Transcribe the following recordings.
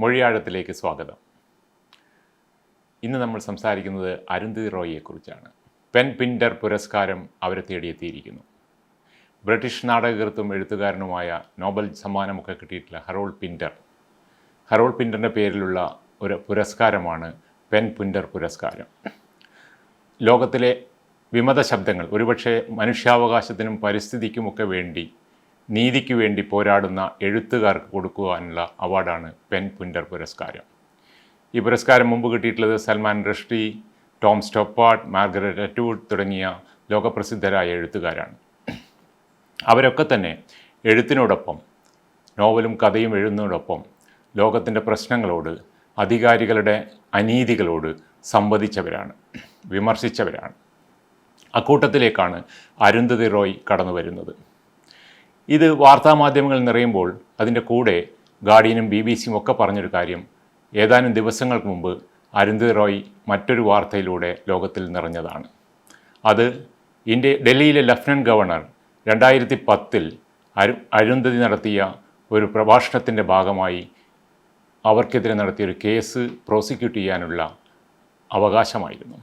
മൊഴിയാഴത്തിലേക്ക് സ്വാഗതം. ഇന്ന് നമ്മൾ സംസാരിക്കുന്നത് അരുന്ധതി റോയിയെക്കുറിച്ചാണ്. പെൻ പിൻഡർ പുരസ്കാരം അവരെ തേടിയെത്തിയിരിക്കുന്നു. ബ്രിട്ടീഷ് നാടകകൃത്തും എഴുത്തുകാരനുമായ നോബൽ സമ്മാനമൊക്കെ കിട്ടിയിട്ടുള്ള ഹറോൾ പിൻഡർ. ഹറോൾ പിൻഡറിന്റെ പേരിലുള്ള ഒരു പുരസ്കാരമാണ് പെൻ പിൻഡർ പുരസ്കാരം. ലോകത്തിലെ വിമത ശബ്ദങ്ങൾ ഒരുപക്ഷെ മനുഷ്യാവകാശത്തിനും പരിസ്ഥിതിക്കുമൊക്കെ വേണ്ടി നീതിക്ക് വേണ്ടി പോരാടുന്ന എഴുത്തുകാർക്ക് കൊടുക്കുവാനുള്ള അവാർഡാണ് പെൻ പുൻഡർ പുരസ്കാരം. ഈ പുരസ്കാരം മുമ്പ് കിട്ടിയിട്ടുള്ളത് Salman Rushdie Tom Stoppard Margaret Atwood തുടങ്ങിയ ലോകപ്രസിദ്ധരായ എഴുത്തുകാരാണ്. അവരൊക്കെ തന്നെ എഴുത്തിനോടൊപ്പം നോവലും കഥയും എഴുതുന്നതോടൊപ്പം ലോകത്തിന്റെ പ്രശ്നങ്ങളോട് അധികാരികളുടെ അനീതികളോട് സംവദിച്ചവരാണ് വിമർശിച്ചവരാണ്. അക്കൂട്ടത്തിലേക്കാണ് അരുന്ധതി റോയ് കടന്നു വരുന്നത് ഇത് വാർത്താമാധ്യമങ്ങൾ നിറയുമ്പോൾ അതിന്റെ കൂടെ ഗാർഡിയനും ബി ബി സിയും ഒക്കെ പറഞ്ഞൊരു കാര്യം. ഏതാനും ദിവസങ്ങൾക്ക് മുമ്പ് അരുന്ധതി റോയ് മറ്റൊരു വാർത്തയിലൂടെ ലോകത്തിൽ നിറഞ്ഞതാണ്. അത് ഇന്ത്യ ഡൽഹിയിലെ ലഫ്റ്റനന്റ് ഗവർണർ രണ്ടായിരത്തി പത്തിൽ അരു അരുന്ധതി നടത്തിയ ഒരു പ്രഭാഷണത്തിന്റെ ഭാഗമായി അവർക്കെതിരെ നടത്തിയൊരു കേസ് പ്രോസിക്യൂട്ട് ചെയ്യാനുള്ള അവകാശമായിരുന്നു.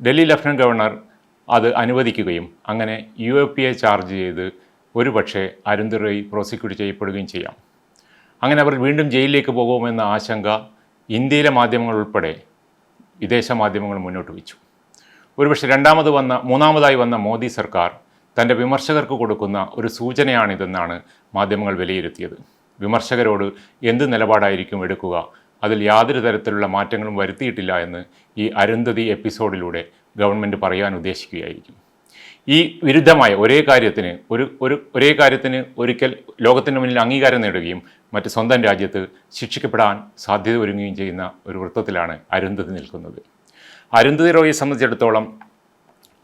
ഡൽഹി ലഫ്റ്റനന്റ് ഗവർണർ അത് അനുവദിക്കുകയും അങ്ങനെ U A P A charge ചെയ്ത് ഒരു പക്ഷേ അരുന്ധതി പ്രോസിക്യൂട്ട് ചെയ്യപ്പെടുകയും ചെയ്യാം. അങ്ങനെ അവർ വീണ്ടും ജയിലിലേക്ക് പോകുമെന്ന ആശങ്ക ഇന്ത്യയിലെ മാധ്യമങ്ങൾ ഉൾപ്പെടെ വിദേശ മാധ്യമങ്ങൾ മുന്നോട്ട് വെച്ചു. ഒരുപക്ഷെ രണ്ടാമത് വന്ന മൂന്നാമതായി വന്ന മോദി സർക്കാർ തന്റെ വിമർശകർക്ക് കൊടുക്കുന്ന ഒരു സൂചനയാണിതെന്നാണ് മാധ്യമങ്ങൾ വിലയിരുത്തിയത്. വിമർശകരോട് എന്ത് നിലപാടായിരിക്കും എടുക്കുക അതിൽ യാതൊരു തരത്തിലുള്ള മാറ്റങ്ങളും വരുത്തിയിട്ടില്ല എന്ന് ഈ അരുന്ധതി എപ്പിസോഡിലൂടെ ഗവൺമെന്റ് പറയാൻ ഉദ്ദേശിക്കുകയായിരിക്കും. ഈ വിരുദ്ധമായ ഒരേ കാര്യത്തിന് ഒരു ഒരു ഒരേ കാര്യത്തിന് ഒരിക്കൽ ലോകത്തിന് മുന്നിൽ അംഗീകാരം നേടുകയും മറ്റ് സ്വന്തം രാജ്യത്ത് ശിക്ഷിക്കപ്പെടാൻ സാധ്യത ഒരുങ്ങുകയും ചെയ്യുന്ന ഒരു വൃത്തത്തിലാണ് അരുന്ധതി നിൽക്കുന്നത്. അരുന്ധതി റോയെ സംബന്ധിച്ചിടത്തോളം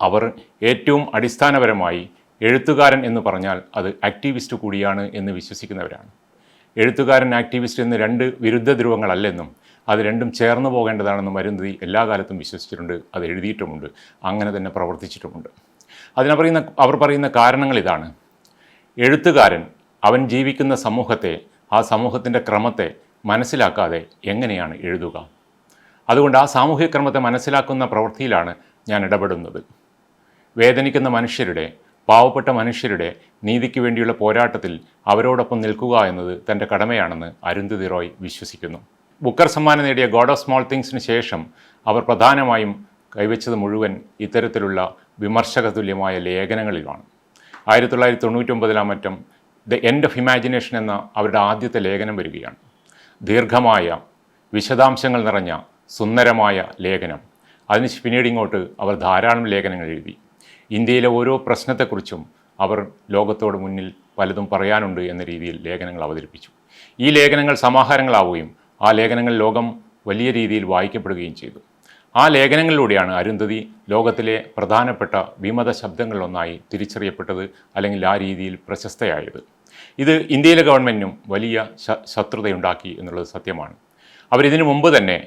അവർ ഏറ്റവും അടിസ്ഥാനപരമായി എഴുത്തുകാരൻ എന്ന് പറഞ്ഞാൽ അത് ആക്ടിവിസ്റ്റ് കൂടിയാണ് എന്ന് വിശ്വസിക്കുന്നവരാണ്. എഴുത്തുകാരൻ ആക്ടിവിസ്റ്റ് എന്ന് രണ്ട് വിരുദ്ധ ധ്രുവങ്ങളല്ലെന്നും അത് രണ്ടും ചേർന്ന് പോകേണ്ടതാണെന്നും അരുന്ധതി എല്ലാ കാലത്തും വിശ്വസിച്ചിട്ടുണ്ട് അത് എഴുതിയിട്ടുമുണ്ട് അങ്ങനെ തന്നെ പ്രവർത്തിച്ചിട്ടുമുണ്ട്. അതിന് പറയുന്ന അവർ പറയുന്ന കാരണങ്ങൾ ഇതാണ്. എഴുത്തുകാരൻ അവൻ ജീവിക്കുന്ന സമൂഹത്തെ ആ സമൂഹത്തിന്റെ ക്രമത്തെ മനസ്സിലാക്കാതെ എങ്ങനെയാണ് എഴുതുക? അതുകൊണ്ട് ആ സാമൂഹിക ക്രമത്തെ മനസ്സിലാക്കുന്ന പ്രവൃത്തിയിലാണ് ഞാൻ ഇടപെടുന്നത്. വേദനിക്കുന്ന മനുഷ്യരുടെ പാവപ്പെട്ട മനുഷ്യരുടെ നീതിക്ക് വേണ്ടിയുള്ള പോരാട്ടത്തിൽ അവരോടൊപ്പം നിൽക്കുക എന്നത് തന്റെ കടമയാണെന്ന് അരുന്ധതി റോയ് വിശ്വസിക്കുന്നു. ബുക്കർ സമ്മാനം നേടിയ ഗോഡ് ഓഫ് സ്മോൾ തിങ്സിന് ശേഷം അവർ പ്രധാനമായും കൈവച്ചത് മുഴുവൻ ഇത്തരത്തിലുള്ള വിമർശക തുല്യമായ ലേഖനങ്ങളിലാണ്. ആയിരത്തി തൊള്ളായിരത്തി തൊണ്ണൂറ്റൊമ്പതിലാം മറ്റം ദ എൻഡ് ഓഫ് ഇമാജിനേഷൻ എന്ന അവരുടെ ആദ്യത്തെ ലേഖനം വരികയാണ്. ദീർഘമായ വിശദാംശങ്ങൾ നിറഞ്ഞ സുന്ദരമായ ലേഖനം. അതിന് പിന്നീട് ഇങ്ങോട്ട് അവർ ധാരാളം ലേഖനങ്ങൾ എഴുതി. ഇന്ത്യയിലെ ഓരോ പ്രശ്നത്തെക്കുറിച്ചും അവർ ലോകത്തോട് മുന്നിൽ പലതും പറയാനുണ്ട് എന്ന രീതിയിൽ ലേഖനങ്ങൾ അവതരിപ്പിച്ചു. ഈ ലേഖനങ്ങൾ സമാഹാരങ്ങളാവുകയും ആ ലേഖനങ്ങൾ ലോകം വലിയ രീതിയിൽ വായിക്കപ്പെടുകയും ചെയ്തു. ആ ലേഖനങ്ങളിലൂടെയാണ് അരുന്ധതി ലോകത്തിലെ പ്രധാനപ്പെട്ട വിമത ശബ്ദങ്ങളിലൊന്നായി തിരിച്ചറിയപ്പെട്ടത് അല്ലെങ്കിൽ ആ രീതിയിൽ പ്രശസ്തയായത്. ഇത് ഇന്ത്യയിലെ ഗവൺമെന്റിനും വലിയ ശത്രുതയുണ്ടാക്കി എന്നുള്ളത് സത്യമാണ്. അവരിതിനു മുമ്പ് തന്നെ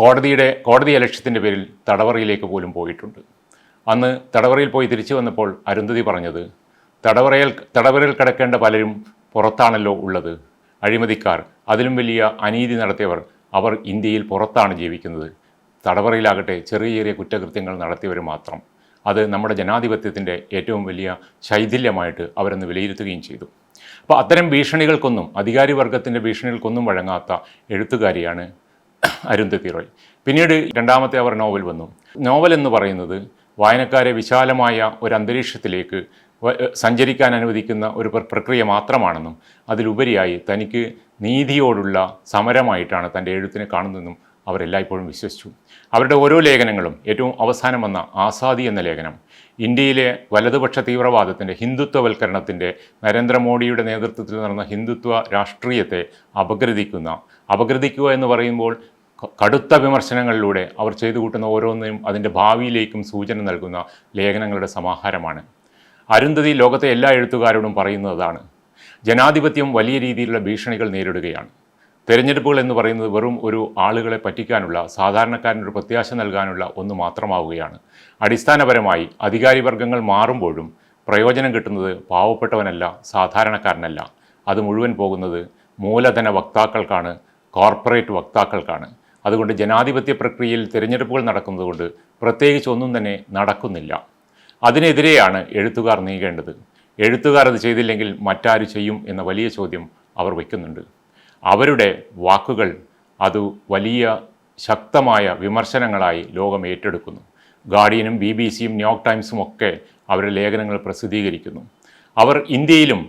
കോടതിയുടെ കോടതി അലക്ഷ്യത്തിന്റെ പേരിൽ തടവറയിലേക്ക് പോലും പോയിട്ടുണ്ട്. അന്ന് തടവറയിൽ പോയി തിരിച്ചു വന്നപ്പോൾ അരുന്ധതി പറഞ്ഞത് തടവറയിൽ തടവറയിൽ കിടക്കേണ്ട പലരും പുറത്താണല്ലോ ഉള്ളത്. അഴിമതിക്കാർ അതിലും വലിയ അനീതി നടത്തിയവർ അവർ ഇന്ത്യയിൽ പുറത്താണ് ജീവിക്കുന്നത്. തടവറയിലാകട്ടെ ചെറിയ ചെറിയ കുറ്റകൃത്യങ്ങൾ നടത്തിയവർ മാത്രം. അത് നമ്മുടെ ജനാധിപത്യത്തിന്റെ ഏറ്റവും വലിയ ശൈഥില്യമായിട്ട് അവരെന്ന് വിലയിരുത്തുകയും ചെയ്തു. അപ്പോൾ അത്തരം ഭീഷണികൾക്കൊന്നും അധികാരി വർഗത്തിന്റെ ഭീഷണികൾക്കൊന്നും വഴങ്ങാത്ത എഴുത്തുകാരിയാണ് അരുന്ധതി റോയ്. പിന്നീട് രണ്ടാമത്തെ അവർ നോവൽ വന്നു. നോവൽ എന്ന് പറയുന്നത് വായനക്കാരെ വിശാലമായ ഒരു അന്തരീക്ഷത്തിലേക്ക് സഞ്ചരിക്കാൻ അനുവദിക്കുന്ന ഒരു പ്രക്രിയ മാത്രമാണെന്നും അതിലുപരിയായി തനിക്ക് നീതിയോടുള്ള സമരമായിട്ടാണ് തന്റെ എഴുത്തിനെ കാണുന്നതെന്നും അവരെല്ലായ്പ്പോഴും വിശ്വസിച്ചു. അവരുടെ ഓരോ ലേഖനങ്ങളും ഏറ്റവും അവസാനം വന്ന ആസാദി എന്ന ലേഖനം. ഇന്ത്യയിലെ വലതുപക്ഷ തീവ്രവാദത്തിന്റെ ഹിന്ദുത്വവൽക്കരണത്തിന്റെ നരേന്ദ്രമോദിയുടെ നേതൃത്വത്തിൽ നടന്ന ഹിന്ദുത്വ രാഷ്ട്രീയത്തെ അപഗ്രഥിക്കുന്ന അപഗ്രഥിക്കുക എന്ന് പറയുമ്പോൾ കടുത്ത വിമർശനങ്ങളിലൂടെ അവർ ചെയ്തു കൂട്ടുന്ന ഓരോന്നിനും അതിന്റെ ഭാവിയിലേക്കും സൂചന നൽകുന്ന ലേഖനങ്ങളുടെ സമാഹാരമാണ്. അരുന്ധതി ലോകത്തെ എല്ലാ എഴുത്തുകാരോടും പറയുന്നതാണ്. ജനാധിപത്യം വലിയ രീതിയിലുള്ള ഭീഷണികൾ നേരിടുകയാണ്. തെരഞ്ഞെടുപ്പുകൾ എന്ന് പറയുന്നത് വെറും ഒരു ആളുകളെ പറ്റിക്കാനുള്ള സാധാരണക്കാരനൊരു പ്രത്യാശ നൽകാനുള്ള ഒന്ന് മാത്രമാവുകയാണ്. അടിസ്ഥാനപരമായി അധികാരി വർഗങ്ങൾ മാറുമ്പോഴും പ്രയോജനം കിട്ടുന്നത് പാവപ്പെട്ടവനല്ല സാധാരണക്കാരനല്ല. അത് മുഴുവൻ പോകുന്നത് മൂലധന വക്താക്കൾക്കാണ് കോർപ്പറേറ്റ് വക്താക്കൾക്കാണ്. അതുകൊണ്ട് ജനാധിപത്യ പ്രക്രിയയിൽ തിരഞ്ഞെടുപ്പുകൾ നടക്കുന്നതുകൊണ്ട് പ്രത്യേകിച്ച് ഒന്നും തന്നെ നടക്കുന്നില്ല. അതിനെതിരെയാണ് എഴുത്തുകാർ നീങ്ങേണ്ടത്. എഴുത്തുകാർ അത് ചെയ്തില്ലെങ്കിൽ മറ്റാരു ചെയ്യും എന്ന വലിയ ചോദ്യം അവർ വയ്ക്കുന്നുണ്ട് അവരുടെ വാക്കുകൾ അത് വലിയ ശക്തമായ വിമർശനങ്ങളായി ലോകം ഏറ്റെടുക്കുന്നു. ഗാർഡിയനും ബി ബി സിയും ന്യൂയോർക്ക് ടൈംസും ഒക്കെ അവരുടെ ലേഖനങ്ങൾ പ്രസിദ്ധീകരിക്കുന്നു. അവർ ഇന്ത്യയിലും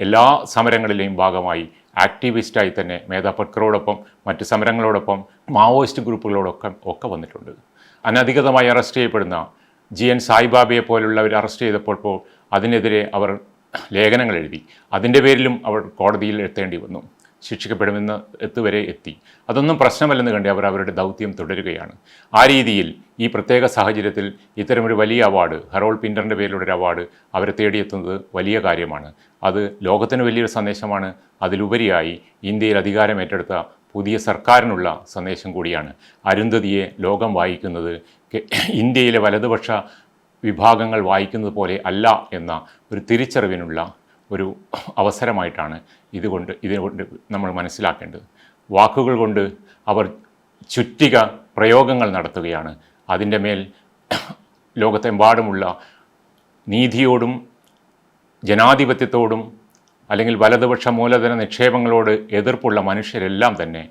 എല്ലാ സമരങ്ങളിലെയും ഭാഗമായി ആക്ടിവിസ്റ്റായി തന്നെ മേധാ പട്കറോടൊപ്പം മറ്റ് സമരങ്ങളോടൊപ്പം മാവോയിസ്റ്റ് ഗ്രൂപ്പുകളോടൊക്കെ ഒക്കെ വന്നിട്ടുണ്ട്. അനധികൃതമായി അറസ്റ്റ് ചെയ്യപ്പെടുന്ന ജി എൻ സായിബാബയെ പോലുള്ളവർ അറസ്റ്റ് ചെയ്തപ്പോൾ അതിനെതിരെ അവർ ലേഖനങ്ങൾ എഴുതി. അതിന്റെ പേരിലും അവർ കോടതിയിൽ എത്തേണ്ടി വന്നു. ശിക്ഷിക്കപ്പെടുമെന്ന് എത്തുവരെ എത്തി. അതൊന്നും പ്രശ്നമല്ലെന്ന് കണ്ട് അവർ അവരുടെ ദൗത്യം തുടരുകയാണ്. ആ രീതിയിൽ ഈ പ്രത്യേക സാഹചര്യത്തിൽ ഇത്തരമൊരു വലിയ അവാർഡ് ഹറോൾ പിൻഡറിന്റെ പേരിലുള്ള ഒരു അവാർഡ് അവരെ തേടിയെത്തുന്നത് വലിയ കാര്യമാണ്. അത് ലോകത്തിന് വലിയൊരു സന്ദേശമാണ്. അതിലുപരിയായി ഇന്ത്യയിൽ അധികാരം ഏറ്റെടുത്ത പുതിയ സർക്കാരിനുള്ള സന്ദേശം കൂടിയാണ്. അരുന്ധതിയെ ലോകം വായിക്കുന്നത് ഇന്ത്യയിലെ വലതുപക്ഷ വിഭാഗങ്ങൾ വായിക്കുന്നത് പോലെ അല്ല എന്ന ഒരു തിരിച്ചറിവിനുള്ള ഒരു അവസരമായിട്ടാണ് ഇതുകൊണ്ട് ഇതുകൊണ്ട് നമ്മൾ മനസ്സിലാക്കേണ്ടത്. വാക്കുകൾ കൊണ്ട് അവർ ചുറ്റിക പ്രയോഗങ്ങൾ നടത്തുകയാണ്. അതിന്റെ മേൽ ലോകത്തെമ്പാടുമുള്ള നീതിയോടും ജനാധിപത്യത്തോടും അല്ലെങ്കിൽ വലതുപക്ഷ മൂലധന നിക്ഷേപങ്ങളോട് എതിർപ്പുള്ള മനുഷ്യരെല്ലാം തന്നെ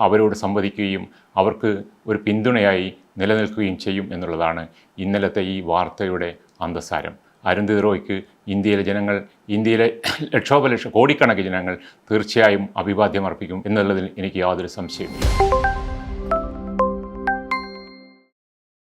അവരോട് സംവദിക്കുകയും അവർക്ക് ഒരു പിന്തുണയായി നിലനിൽക്കുകയും ചെയ്യും എന്നുള്ളതാണ് ഇന്നലത്തെ ഈ വാർത്തയുടെ അന്തസാരം അരുന്ധതി റോയ്ക്ക് ഇന്ത്യയിലെ ജനങ്ങൾ ഇന്ത്യയിലെ ലക്ഷോപലക്ഷം കോടിക്കണക്കിന് ജനങ്ങൾ തീർച്ചയായും അഭിവാദ്യം അർപ്പിക്കും എന്നുള്ളതിൽ എനിക്ക് യാതൊരു സംശയമില്ല